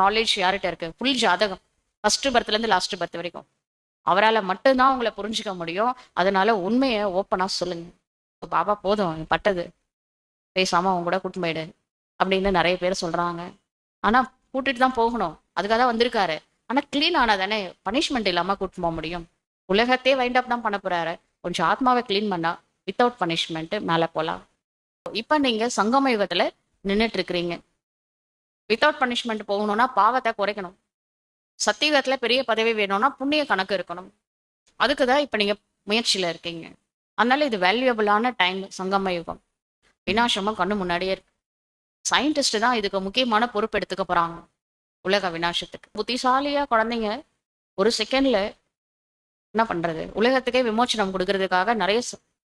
Knowledge யார்கிட்ட இருக்கு? Full ஜாதகம். ஃபர்ஸ்ட் பர்த்லேருந்து லாஸ்ட் பர்த் வரைக்கும். அவரால் மட்டும்தான் உங்களை புரிஞ்சுக்க முடியும். அதனால உண்மையை ஓப்பனாக சொல்லுங்க. பாபா போதும் பட்டது. பேசாமல் அவங்க கூட கூட்டிட்டு போயிடு அப்படின்னு நிறைய பேர் சொல்கிறாங்க ஆனால் கூட்டிட்டு தான் போகணும். அதுக்காக தான் வந்திருக்காரு. ஆனால் க்ளீன் ஆனால் தானே பனிஷ்மெண்ட் இல்லாமல் கூட்டு போக முடியும். உலகத்தையே வைண்ட் அப் தான் பண்ண போகிறாரு கொஞ்சம் ஆத்மாவை க்ளீன் பண்ணா வித்தவுட் பனிஷ்மெண்ட்டு மேலே போகலாம் இப்போ நீங்கள் சங்கம யுகத்தில் நின்றுட்டு இருக்கிறீங்க. வித்தவுட் பனிஷ்மெண்ட் போகணும்னா பாவத்தை குறைக்கணும். சத்தியுகத்துல பெரிய பதவி வேணும்னா புண்ணிய கணக்கு இருக்கணும். அதுக்கு தான் இப்போ நீங்கள் முயற்சியில் இருக்கீங்க. அதனால இது வேல்யூபிளான டைம் சங்கம யுகம். வினாசமும் கண்ணு முன்னாடியே இருக்கு. சயின்டிஸ்ட் தான் இதுக்கு முக்கியமான பொறுப்பு எடுத்துக்க போகிறாங்க உலக வினாசத்துக்கு புத்திசாலியாக குழந்தைங்க ஒரு செகண்டில் என்ன பண்ணுறது உலகத்துக்கே விமோச்சனம் கொடுக்கறதுக்காக நிறைய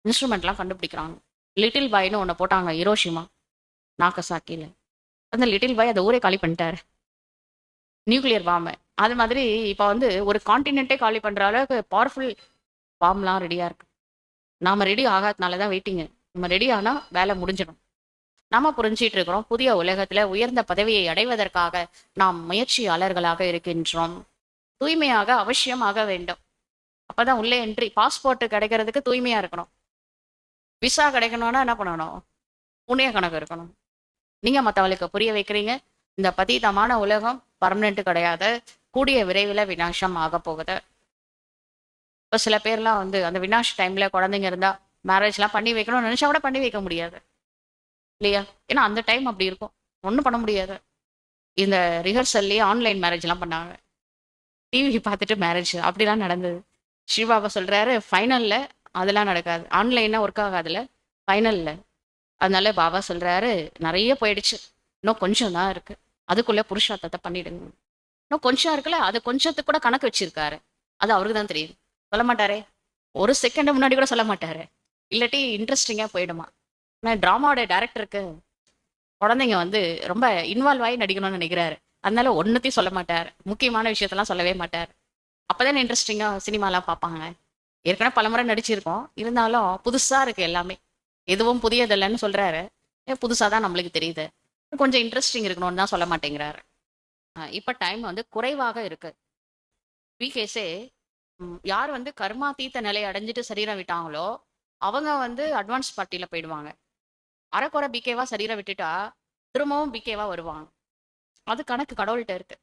இன்ஸ்ட்ருமெண்ட்லாம் கண்டுபிடிக்கிறாங்க. லிட்டில் பாய்னு ஒன்று போட்டாங்க இரோஷிமா நாக்கசாக்கியில் அந்த லிட்டில் பாய் அதை ஊரே காலி பண்ணிட்டாரு. நியூக்ளியர் பாம்பை அது மாதிரி இப்போ வந்து ஒரு கான்டினென்ட்டே காலி பண்ணுற அளவுக்கு பவர்ஃபுல் பாம்லாம் ரெடியாக இருக்கு. நாம் ரெடி ஆகாதனால தான் வெயிட்டிங்க நம்ம ரெடி ஆனால் வேலை முடிஞ்சிடும். நாம புரிஞ்சிட்டு இருக்கிறோம் புதிய உலகத்தில் உயர்ந்த பதவியை அடைவதற்காக நாம் முயற்சியாளர்களாக இருக்கின்றோம். தூய்மையாக அவசியமாக வேண்டும். அப்போதான் உள்ளே என்ட்ரி பாஸ்போர்ட் கிடைக்கிறதுக்கு தூய்மையாக இருக்கணும். விசா கிடைக்கணும்னா என்ன பண்ணணும்? புண்ணிய கணக்கு இருக்கணும். நீங்க மற்றவங்களுக்கு புரிய வைக்கிறீங்க. இந்த பதீதமான உலகம் பர்மனெண்ட் கிடையாது. கூடிய விரைவில் வினாசம் ஆக போகுது. இப்போ சில பேர்லாம் வந்து அந்த வினாஷ் டைம்ல குழந்தைங்க இருந்தா மேரேஜ்லாம் பண்ணி வைக்கணும்னு நினைச்சா கூட பண்ணி வைக்க முடியாது. இல்லையா? ஏன்னா அந்த டைம் அப்படி இருக்கும். ஒன்றும் பண்ண முடியாது. இந்த ரிஹர்சல்லையே ஆன்லைன் மேரேஜ்லாம் பண்ணாங்க. டிவி பார்த்துட்டு மேரேஜ் அப்படிலாம் நடந்தது. சிவபாபா சொல்றாரு ஃபைனல்ல அதெல்லாம் நடக்காது. ஆன்லைனா ஒர்க் ஆகாதுல. ஃபைனல்ல அதனால பாபா சொல்றாரு நிறைய போயிடுச்சு. இன்னும் கொஞ்சம் தான் இருக்கு. அதுக்குள்ள புருஷார்த்தத்தை பண்ணிடுங்க. இன்னும் கொஞ்சம் இருக்குல்ல அது கொஞ்சத்துக்கு கூட கணக்கு வச்சிருக்காரு. அது அவருக்கு தான் தெரியும் சொல்ல மாட்டாரே. ஒரு செகண்ட் முன்னாடி கூட சொல்ல மாட்டாரு. இல்லாட்டி இன்ட்ரெஸ்டிங்கா போயிடுமா. நான் ட்ராமாவோட டேரக்டருக்கு குழந்தைங்க வந்து ரொம்ப இன்வால்வ் ஆகி நடிக்கணும்னு நினைக்கிறாரு. அதனால ஒன்றுத்தையும் சொல்ல மாட்டார். முக்கியமான விஷயத்தெல்லாம் சொல்லவே மாட்டார். அப்போதானே இன்ட்ரெஸ்டிங்காக சினிமாலாம் பார்ப்பாங்க. ஏற்கனவே பலமுறை நடிச்சிருக்கோம். இருந்தாலும் புதுசாக இருக்கு எல்லாமே. எதுவும் புதியதில்லைன்னு சொல்றாரு. புதுசாக தான் நம்மளுக்கு தெரியுது. கொஞ்சம் இன்ட்ரெஸ்டிங் இருக்கணும்னு தான் சொல்ல மாட்டேங்கிறாரு. இப்போ டைம் வந்து குறைவாக இருக்குது விகேஸே யார் வந்து கர்மா தீத்த நிலையை அடைஞ்சிட்டு சரீரம் விட்டாங்களோ அவங்க வந்து அட்வான்ஸ் பார்ட்டியில் போயிடுவாங்க. அரைக்குறை பிகேவா சரீரம் விட்டுட்டா திரும்பவும் பிகேவா வருவாங்க. அது கணக்கு கடவுள்கிட்ட இருக்குது